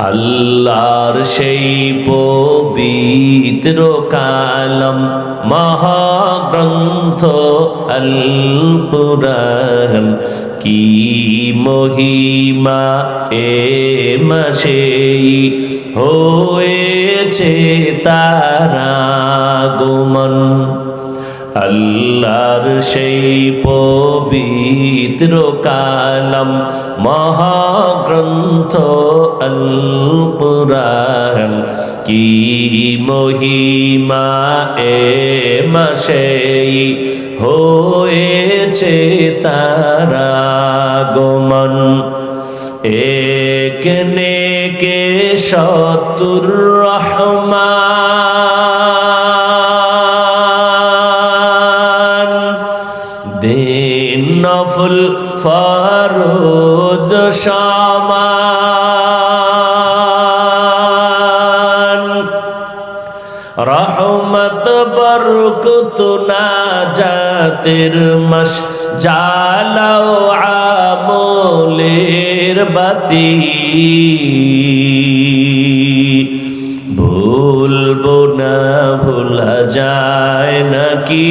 আল্লাহর সেই পবিত্র কালাম মহাগ্রন্থ আল কুরআন কি মহিমা এ মাসেই হয়েছে তারা গোমন আল্লাহর সেই পবিত্র কালাম মহাগ্রন্থ আল কি মহিমা এ মাসেই হয়েছে তারা গমন এক নেকে শতুর রহমান ফরোজ সমান। রহমত বরকত না জাতের মাস, জালাও আমলের বাতি। ভুলবো না, ভোলা যায় নাকি?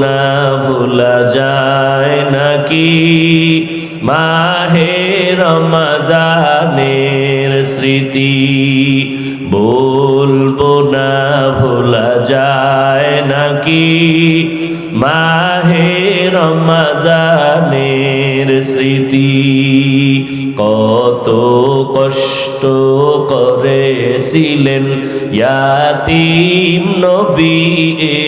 না ভোলা যায় নাকি? মাহে রমজানের স্মৃতি বলব না ভোলা যায় নাকি? মাহে রমজানের স্মৃতি কত কষ্ট করেছিলেন ইয়াতিম নবী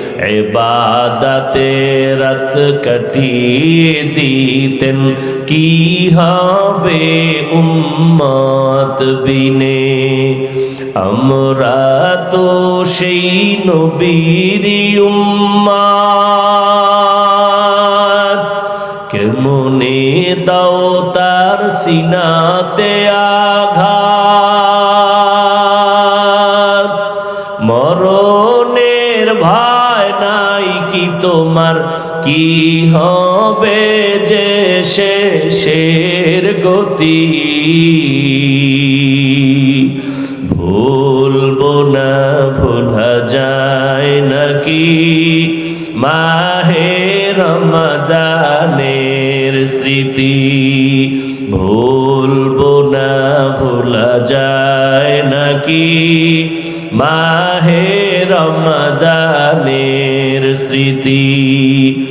এবাদাতে রাত কাটিয়ে দিতেন। কি হবে উম্মত বিনে? আমরা তো সেই নবীর উম্মাদ। কেমনে দাও তার সিনাতে আঘাত কি হবে যে শেষের গতি? ভুলবো না, ভোলা যায় নাকি? মাহে রমজানের স্মৃতি। ভুলবো না, ভোলা যায় নাকি? মাহে রমজানের স্মৃতি।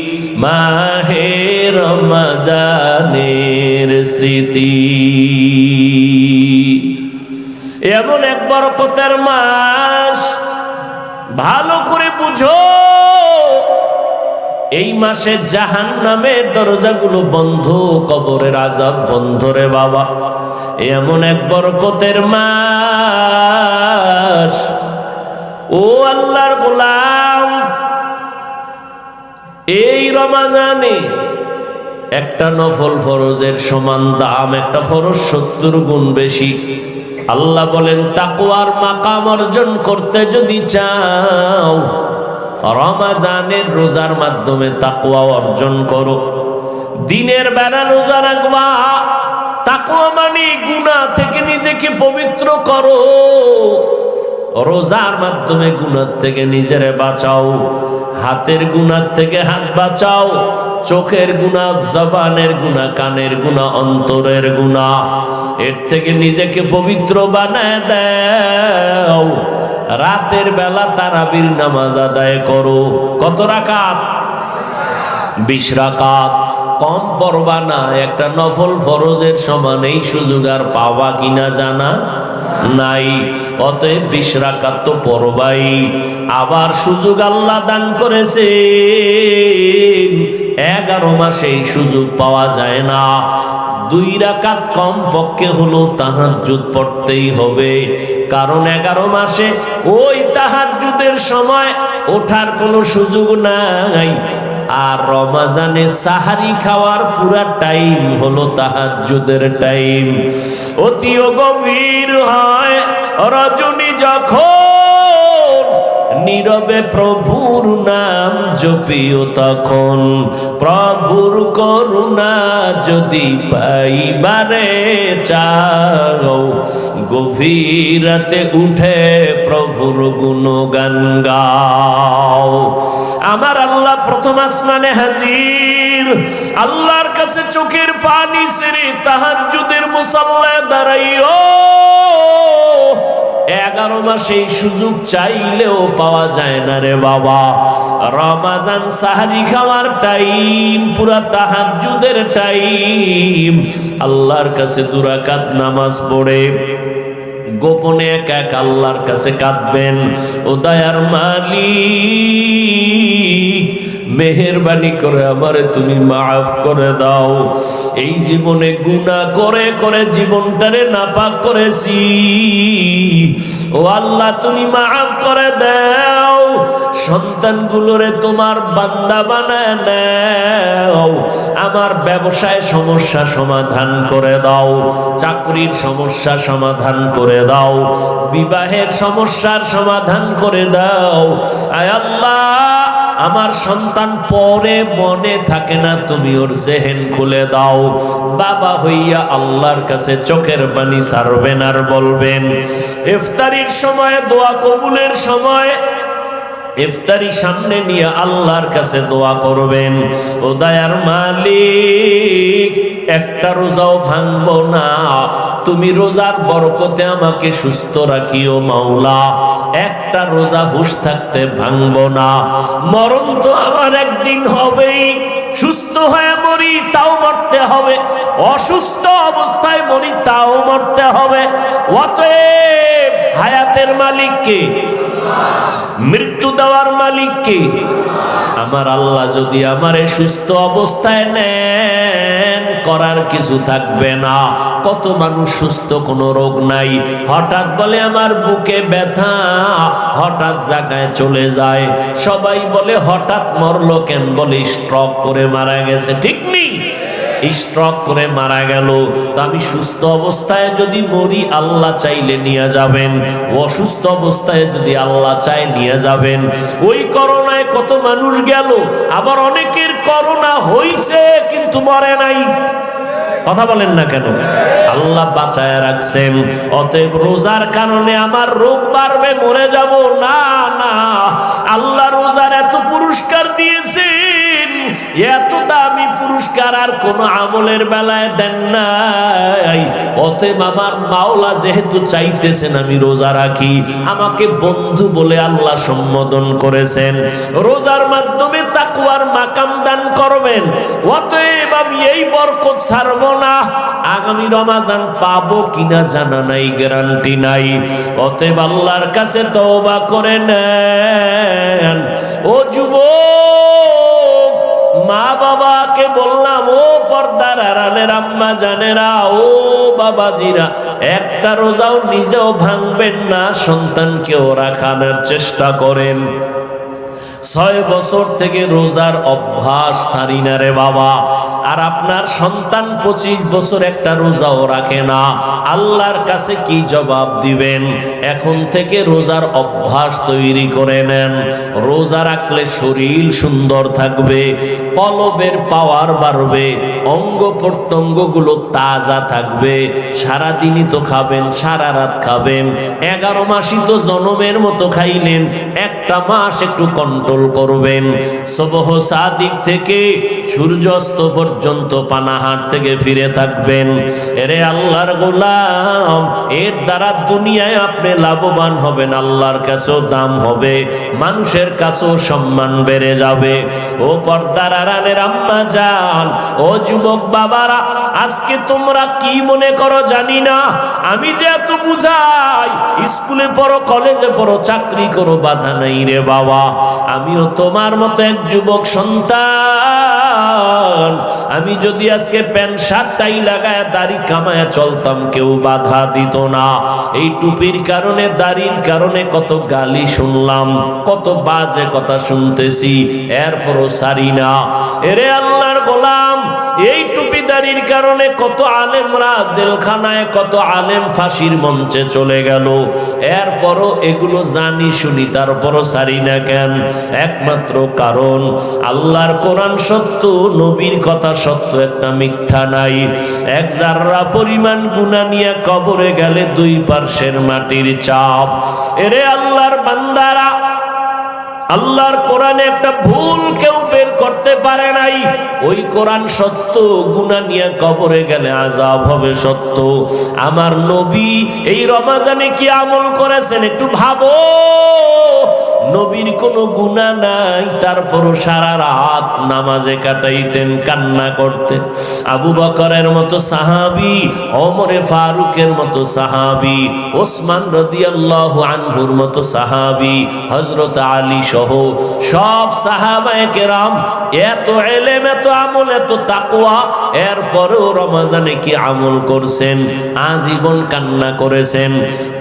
মাহে রমজানের স্মৃতি। এমন এক বরকতের মাস, ভালো করে বুঝো। এই মাসে জাহান নামের দরজাগুলো বন্ধ, কবরের আজাব বন্ধ রে বাবা। এমন এক বরকতের মাস। ও আল্লাহর গোলাম এই রমাজানে একটা নফল ফরজের সমান দাম, একটা ফরজ সত্তর গুণ বেশি। আল্লাহ বলেন তাকুয়ার মাকাম অর্জন করতে যদি চাও, রমাজানের রোজার মাধ্যমে তাকুয়া অর্জন করো। দিনের বেলা রোজা রাখবা তাকুয়া মানে গুণা থেকে নিজেকে পবিত্র করো। রোজার মাধ্যমে গুণার থেকে নিজেরে বাঁচাও। হাতের গুণার থেকে হাত বাঁচাও। চোখের গুণা জবানের গুণা কানের গুণা অন্তরের গুণা এর থেকে নিজেকে পবিত্র বানায় দাও। রাতের বেলা তারাবির নামাজ আদায় করো। কত রাকাত? বিশ রাকাত। কম পড়বা না, একটা নফল ফরজের সমান এই সুযোগ আর পাওয়া কিনা জানা? নাই। অতএব বিশ রাকাত তো পড়বাই। আবার সুযোগ আল্লাহ দান করেছে এগারো মাসে এই সুযোগ পাওয়া যায় না। দুই রাকাত কম পক্ষে হলো তাহাজ্জুদ পড়তেই হবে। কারণ এগারো মাসে ওই তাহাজ্জুদের সময় ওঠার কোনো সুযোগ নাই। আর রমাজানে সাহারি খাওয়ার পুরা টাইম হলো তাহাজ্জুদের টাইম। অতিও গভীর হয় রজনী যখন, নীরবে প্রভুর নাম জপিও তখন। প্রভুর করুণা যদি পাইবারে চাও গভীরাতে উঠে প্রভুর গুণগান গাও। প্রথম আসমানে হাজির। আল্লাহর কাছে চোখের পানি সেরে তাহাজ্জুদের মুসাল্লায় দাঁড়াইও। এগারো মাসে সুযোগ চাইলেও পাওয়া যায় না রে বাবা। রমাজান সাহারি খাওয়ার টাইম, পুরা তাহাজুদের টাইম। আল্লাহর কাছে দুরাকাত নামাজ পড়ে। গোপনে এক এক আল্লাহর কাছে কাঁদবেন। ও দয়ার মালিক। মেহরবানি করে আমারে তুমি মাফ করে দাও। এই জীবনে গুণা করে করে জীবনটারে নাপাক করেছি। ও আল্লাহ, তুমি মাফ করে দাও। সন্তানগুলোরে তোমার বান্দা বানায় নাও। আমার ব্যবসায় সমস্যা সমাধান করে দাও। চাকরির সমস্যা সমাধান করে দাও। বিবাহের সমস্যার সমাধান করে দাও। আয় আল্লাহ। আমার সন্তান পরে মনে থাকে না, তুমি ওর জেহেন খুলে দাও। বাবা হইয়া আল্লাহর কাছে চোখের পানি সারবেন আর বলবেন, ইফতারির সময়, দোয়া কবুলের সময় ইফতারি সামনে নিয়ে আল্লাহর কাছে দোয়া করবেন। ও দয়ার মালিক, একটা রোজাও ভাঙবো না। তুমি রোজার বরকতে আমাকে সুস্থ রাখিও মাওলা। একটা রোজা হুশ থাকতে ভাঙবো না। মরণ তো আমার একদিন হবেই। সুস্থ হয়ে মরি, তাও মরতে হবে। অসুস্থ অবস্থায় মরি, তাও মরতে হবে। অতএব হায়াতের মালিককে মৃত্যু দেওয়ার মালিক কে? আমার আল্লাহ যদি আমারে সুস্থ অবস্থায় নেন, করার কিছু থাকবে না। কত মানুষ সুস্থ, কোনো রোগ নাই। হঠাৎ বলে আমার বুকে ব্যথা, হঠাৎ জায়গায় চলে যায়। সবাই বলে, হঠাৎ মরলো কেন? বলে, স্ট্রক করে মারা গেছে। ঠিক নেই। স্ট্রক করে মারা গেল। আমি সুস্থ অবস্থায় যদি মরি, আল্লাহ চাইলে নিয়ে যাবেন। অসুস্থ অবস্থায় যদি আল্লাহ চায়, নিয়ে যাবেন। ওই করোনায় কত মানুষ গেল। আবার অনেকের করোনা হইছে, কিন্তু মরে নাই। কথা বলেন না কেন? আল্লাহ বাঁচায় রাখছেন। অতএব রোজার কারণে আমার রোগ বাড়বে, মরে যাব। না না। আল্লাহ রোজার এত দিয়েছেন এত দামি পুরস্কার আর কোন আমলের বেলায় দেন নাই। অতএব আমার মাওলা যেহেতু চাইতেছেন, আমি রোজা রাখি। আমাকে বন্ধু বলে আল্লাহ সম্বোধন করেছেন। রোজার মাধ্যমে তাকুয়ার মাকাম দান করবেন। অতএব আমি এই বরকত ছাড়বো না। আগামী রমাজান পাবো কিনা জানা নাই, গ্যারান্টি নাই। অতএব আল্লাহর কাছে তওবা করে নেন। ও যুবক! পর্দার আড়ালের আম্মা জানেরা, ও বাবাজিরা, একটা রোজাও নিজেও ভাঙবেন না, সন্তানকেও রাখানোর চেষ্টা করেন। ছয় বছর থেকে রোজার অভ্যাস ছাড়ি না রে বাবা। আর আপনার সন্তান পঁচিশ বছর একটা রোজাও রাখে না। আল্লাহর কাছে কি জবাব দিবেন? এখন থেকে রোজার অভ্যাস তৈরি করে নেন। রোজা রাখলে শরীর সুন্দর থাকবে। কলবের পাওয়ার বাড়বে, অঙ্গ প্রত্যঙ্গগুলো তাজা থাকবে, সারাদিনই তো খাবেন, সারা রাত খাবেন। এগারো মাসই তো জনমের মতো খাইলেন, একটা মাস একটু কন্ট্রোল করবেন। সবহ সাদিক থেকে সূর্যাস্ত পর্যন্ত পানাহার থেকে ফিরে থাকবেন। এরে আল্লাহর গোলাম, এর দ্বারা দুনিয়ায় আপনি লাভবান হবেন, আল্লাহর কাছেও দাম হবে, মানুষের কাছেও সম্মান বেড়ে যাবে। ও পর্দার আড়ালের আম্মা যান ও যুবক বাবারা, আজকে তোমরা কি মনে করো জানি না। আমি যে এত বুঝাই, স্কুলে পড়ো, কলেজে পড়ো, চাকরি করো, বাধা নাই রে বাবা। আমিও তোমার মতো এক যুবক সন্তান। আমি যদি আজকে প্যান্ট শার্টটাই লাগায় দাড়ি কামায় চলতাম, কেউ বাধা দিত না। এই টুপির কারণে, দাড়ির কারণে কত গালি শুনলাম, কত বাজে কথা শুনতেছি, এরপরও সারি না। এরে আল্লাহর গোলাম! এই টুপিদারির কারণে কত আলেমরা জেলখানায়, কত আলেম ফাঁসির মঞ্চে চলে গেল। এরপরও এগুলো জানি শুনি, তারপরও সারি না কেন? একমাত্র কারণ, আল্লাহর কোরআন সত্য, নবীর কথা সত্য একটা মিথ্যা নাই। এক জাররা পরিমাণ গুণা নিয়ে কবরে গেলে দুই পার্শ্বের মাটির চাপ। এরে আল্লাহর বান্দারা, আল্লাহর কোরআনে একটা ভুল পারে নাই। ওই কোরআন সত্য গুণা নিয়ে কবরে গেলে আজাব হবে সত্য। আমার নবী এই রমাজানে কি আমল করেছেন একটু ভাবো। নবীর কোনো গুণা নাই সারা রাত নামাজে কাটাইতেন, কান্না আবু বকরের মতো সাহাবি অমরে ফারুকের মতো সাহাবি, ওসমান রদিয়াল্লাহু আনহুর মতো সাহাবি হজরত আলী সহ সব সাহাবায়ে কেরাম এত এলেম এত আমল এত তাকওয়া এরপরেও রমাজানে কি আমল করছেন, আজীবন কান্না করেছেন,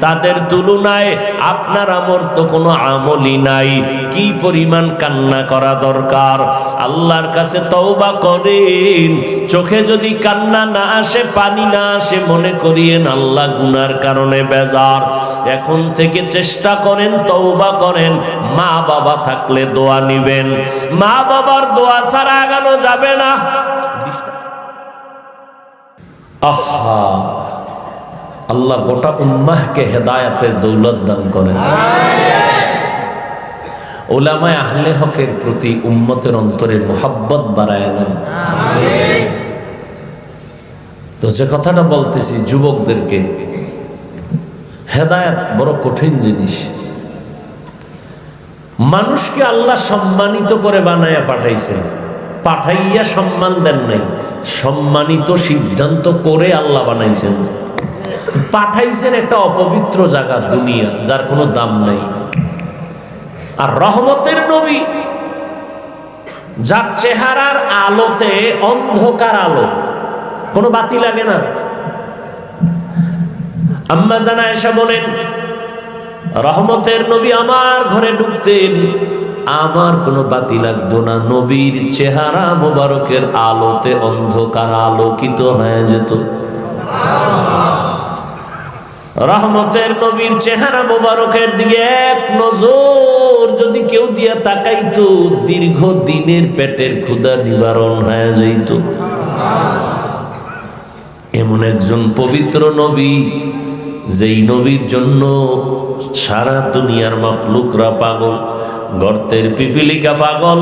তাদের তুলনায় আপনার আমর তো কোনো আমলই নাই, কি পরিমাণ কান্না করা দরকার? আল্লাহর কাছে তওবা করেন, চোখে যদি কান্না না আসে, পানি না আসে, মনে করিয়েন আল্লাহ গুনার কারণে বেজার। এখন থেকে চেষ্টা করেন, তওবা করেন মা বাবা থাকলে দোয়া নিবেন। মা বাবার দোয়া ছাড়া আগানো যাবে না। আহা, আল্লাহ গোটা উম্মাহকে হেদায়াতের দৌলত দান করেন। ওলামায় আহলে হকের প্রতি উম্মতের অন্তরে মোহাব্বত বাড়ায় দেন তো যে কথাটা বলতেছি যুবকদেরকে, হেদায়াত বড় কঠিন জিনিস। মানুষকে আল্লাহ সম্মানিত করে বানায়া পাঠাইছেন। পাঠাইয়া সম্মান দেন নাই। সম্মানিত সিদ্ধান্ত করে আল্লাহ বানাইছেন। পাঠাইছেন একটা অপবিত্র জায়গা দুনিয়া, যার কোনো দাম নাই। আর রহমতের নবী, যার চেহারার আলোতে অন্ধকার আলো, কোনো বাতি লাগে না। আম্মা জানা এসে বলেন, রহমতের নবী আমার ঘরে ঢুকতেন। আমার কোনো বাতি লাগতো না। নবীর চেহারা মোবারকের আলোতে অন্ধকার আলোকিত হয়ে যেত। রহমতের নবীর চেহারা মোবারকের দিকে এক নজর যদি কেউ দিয়ে তাকাইতো দীর্ঘ দিনের পেটের ক্ষুধা নিবারণ হয়ে যাইত। এমন একজন পবিত্র নবী, যেই নবীর জন্য সারা দুনিয়ার মখলুকরা পাগল। গর্তের পিপিলিকা পাগল।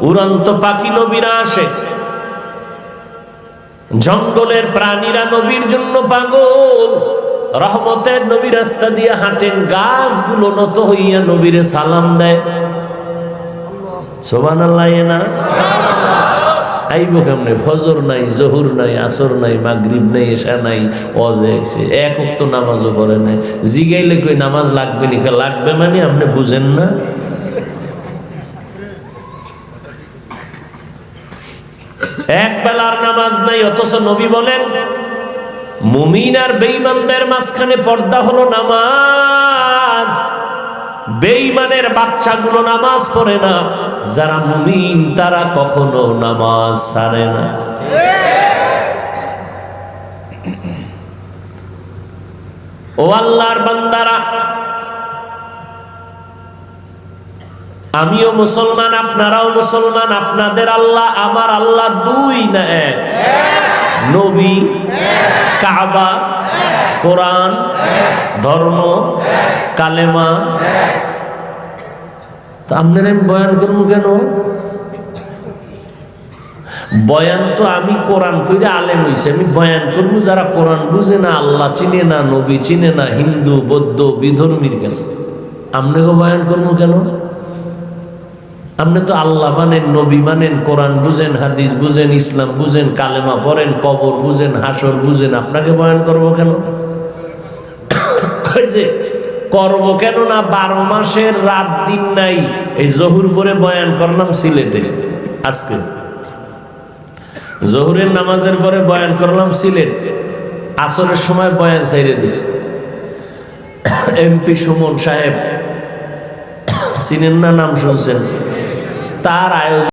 উড়ন্ত পাখি নবীরা আসে। জঙ্গলের প্রাণীরা নবীর জন্য পাগল। রহমতের নবী রাস্তা দিয়ে হাঁটেন, গাছগুলো নত হইয়া নবীরে সালাম দেয়। সোবান আল্লাহ না? আইব কেমনে? ফজর নাই, জহুর নাই, আসর নাই, মাগরিব নাই এসা নাই অজে আইছে। এক তো নামাজও পড়ে নাই। জিগাইলে কই নামাজ লাগবে নি? লাগবে মানে আপনি বুঝেন না। এক বেলার নামাজ নাই, অথচ নবী বলেন, মুমিন আর বেঈমানদের মাঝখানে পর্দা হলো নামাজ। বেঈমানের বাচ্চাগুলো নামাজ পড়ে না। যারা মুমিন, তারা কখনো নামাজ ছাড়ে না। ও আল্লাহর বান্দারা, আমিও মুসলমান, আপনারাও মুসলমান, আপনাদের আল্লাহ আমার আল্লাহ দুই না এক। নবী, কাবা, কোরআন, ধর্ম, কালেমা তা আপনার আমি বয়ান করব কেন? বয়ান তো আমি কোরআন ফিরে আলেম হইছে, আমি বয়ান করব যারা কোরআন বুঝে না, আল্লাহ চিনে না, নবী চিনে না, হিন্দু, বৌদ্ধ, বিধর্মীর কাছে। আপনাকে বয়ান করব কেন? আপনি তো আল্লাহ মানেন, নবী মানেন, কোরআন বুঝেন, হাদিস বুঝেন, ইসলাম বুঝেন, কালেমা পড়েন, কবর বুঝেন হাসর বুঝেন, আপনাকে বয়ান করব কেন? যে করব কেন না বারো মাসের রাত দিন নাই। এই জহুর পরে বয়ান করলাম সিলেটে। আজকে। জহুরের নামাজের পরে বয়ান করলাম সিলেট। আসরের সময় বয়ান সাইরে দিছে। এমপি সুমন সাহেব, চিনেন না নাম শুনছেন? তার আয়োজন